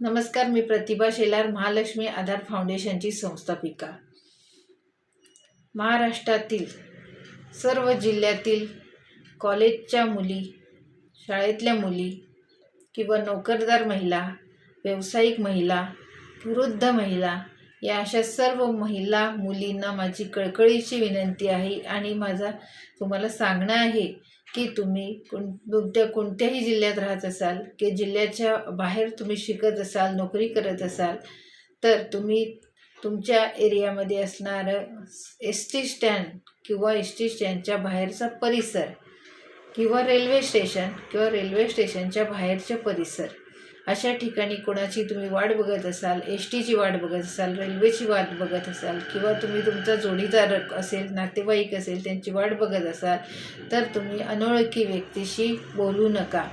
नमस्कार मी प्रतिभा शेलार महालक्ष्मी आधार फाउंडेशनची संस्थापिका. महाराष्ट्रातील सर्व जिल्ह्यातील कॉलेजच्या मुली शाळेतल्या मुली किंवा नोकरदार महिला व्यावसायिक महिला वृद्ध महिला या अशा सर्व महिला मुलींना माझी कळकळीची विनंती आहे आणि माझा तुम्हाला सांगणं आहे की तुम्ही कोणत्या कोणत्याही जिल्ह्यात राहत असाल की जिल्ह्याच्या बाहेर तुम्ही शिकत असाल नोकरी करत असाल तर तुम्ही तुमच्या एरियामध्ये असणारं एस टी स्टँड किंवा एस टी स्टँडच्या बाहेरचा परिसर किंवा रेल्वे स्टेशन किंवा रेल्वे स्टेशनच्या बाहेरचे परिसर अशा ठिकाणी कोणाची तुम्ही वाट बघत असाल एस टीची वाट बघत असाल रेल्वेची वाट बघत असाल किंवा तुम्ही तुमचा जोडीदार असेल नातेवाईक असेल त्यांची वाट बघत असाल तर तुम्ही अनोळखी व्यक्तीशी बोलू नका.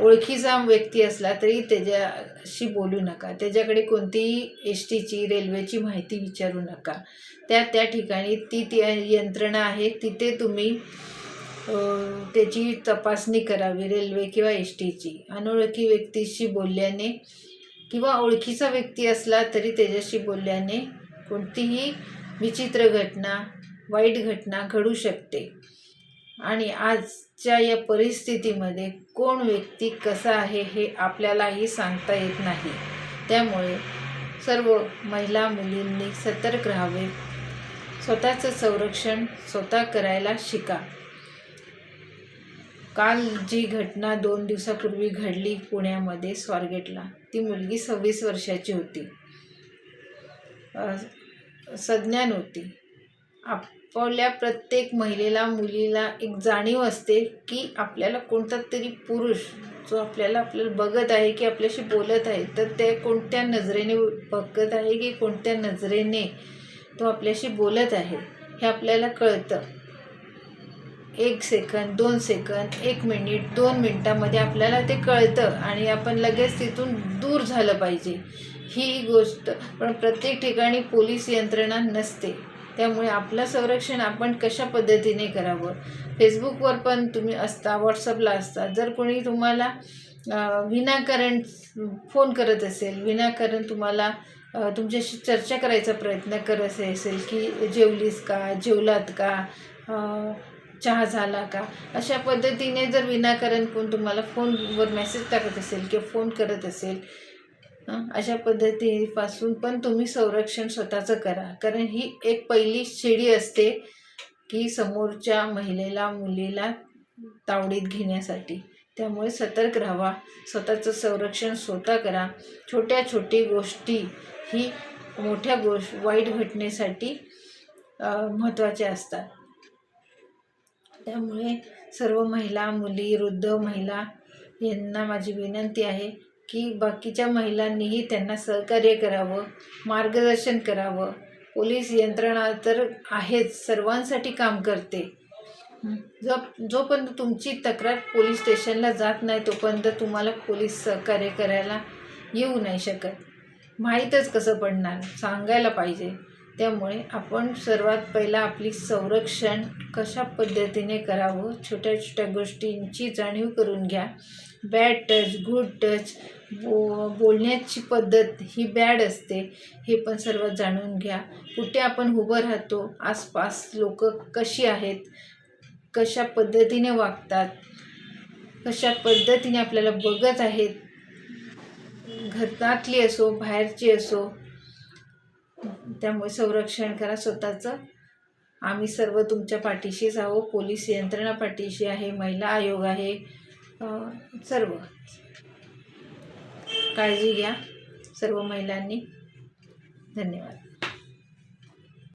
ओळखीचा व्यक्ती असला तरी त्याच्याशी बोलू नका. त्याच्याकडे कोणतीही एस टीची रेल्वेची माहिती विचारू नका. त्या त्या ठिकाणी ती ती यंत्रणा आहे तिथे तुम्ही त्याची तपासणी करावी रेल्वे किंवा एस टीची अनोळखी व्यक्तीशी बोलल्याने किंवा ओळखीचा व्यक्ती असला तरी त्याच्याशी बोलल्याने कोणतीही विचित्र घटना वाईट घटना घडू शकते. आणि आजच्या या परिस्थितीमध्ये कोण व्यक्ती कसा आहे हे आपल्यालाही सांगता येत नाही. त्यामुळे सर्व महिला मुलींनी सतर्क राहावे. स्वतःचं संरक्षण स्वतः करायला शिका. काल जी घटना दोन दिवसापूर्वी घडली पुण्यामध्ये स्वारगेटला ती मुलगी सव्वीस वर्षाची होती. संज्ञान सज्ञान होती. आपल्या प्रत्येक महिलेला मुलीला एक जाणीव असते की आपल्याला कोणता तरी पुरुष जो आपल्याला आपल्याला बघत आहे की आपल्याशी बोलत आहे तर ते कोणत्या नजरेने बघत आहे की कोणत्या नजरेने तो आपल्याशी बोलत आहे हे आपल्याला कळतं. एक सेकंद दोन सेकंद एक मिनिट दोन मिनटामध्ये आपल्याला ते कळतं आणि आपण लगेच तिथून दूर झालं पाहिजे. ही गोष्ट पण प्रत्येक ठिकाणी पोलीस यंत्रणा नसते. त्यामुळे आपलं संरक्षण आपण कशा पद्धतीने करावं? फेसबुकवर पण तुम्ही असता व्हॉट्सअपला असता. जर कोणी तुम्हाला विनाकारण फोन करत असेल विनाकारण तुम्हाला तुमच्याशी चर्चा करायचा प्रयत्न करत असेल की जेवलीस का जेवलात का चहा झाला का? अशा पद्धतीने जर विनाकारण कोण तुम्हाला फोनवर मेसेज टाकत असेल किंवा फोन करत असेल अशा पद्धतीपासून पण तुम्ही संरक्षण स्वतःचं करा. कारण ही एक पहिली शिडी असते की समोरच्या महिलेला मुलीला तावडीत घेण्यासाठी. त्यामुळे सतर्क राहावा स्वतःचं संरक्षण स्वतः करा. छोट्या छोटी गोष्टी ही मोठ्या गोष्ट वाईट घटनेसाठी महत्त्वाच्या असतात. त्यामुळे सर्व महिला मुली वृद्ध महिला यांना माझी विनंती आहे की बाकीच्या महिलांनीही त्यांना सहकार्य करावं मार्गदर्शन करावं. पोलीस यंत्रणा तर आहेच सर्वांसाठी काम करते. जो जोपर्यंत तुमची तक्रार पोलीस स्टेशनला जात नाही तोपर्यंत तुम्हाला पोलीस सहकार्य करायला येऊ नाही शकत. माहीतच कसं पडणार सांगायला पाहिजे. त्यामुळे आपण सर्वात पहिला आपली संरक्षण कशा पद्धतीने करावं छोट्या छोट्या गोष्टींची जाणीव करून घ्या. बॅड टच गुड टच बो बोलण्याची पद्धत ही बॅड असते हे पण सर्व जाणून घ्या. कुठे आपण उभं राहतो आसपास लोक कशी आहेत कशा पद्धतीने वागतात कशा पद्धतीने आपल्याला बघत आहेत घरातली असो बाहेरची असो त्यामुळे संरक्षण करा स्वतःचं. आम्ही सर्व तुमच्या पाठीशीच आहो पोलीस यंत्रणा पाठीशी आहे. महिला आयोग आहे. सर्व. काळजी घ्या. सर्व महिलांनी. धन्यवाद.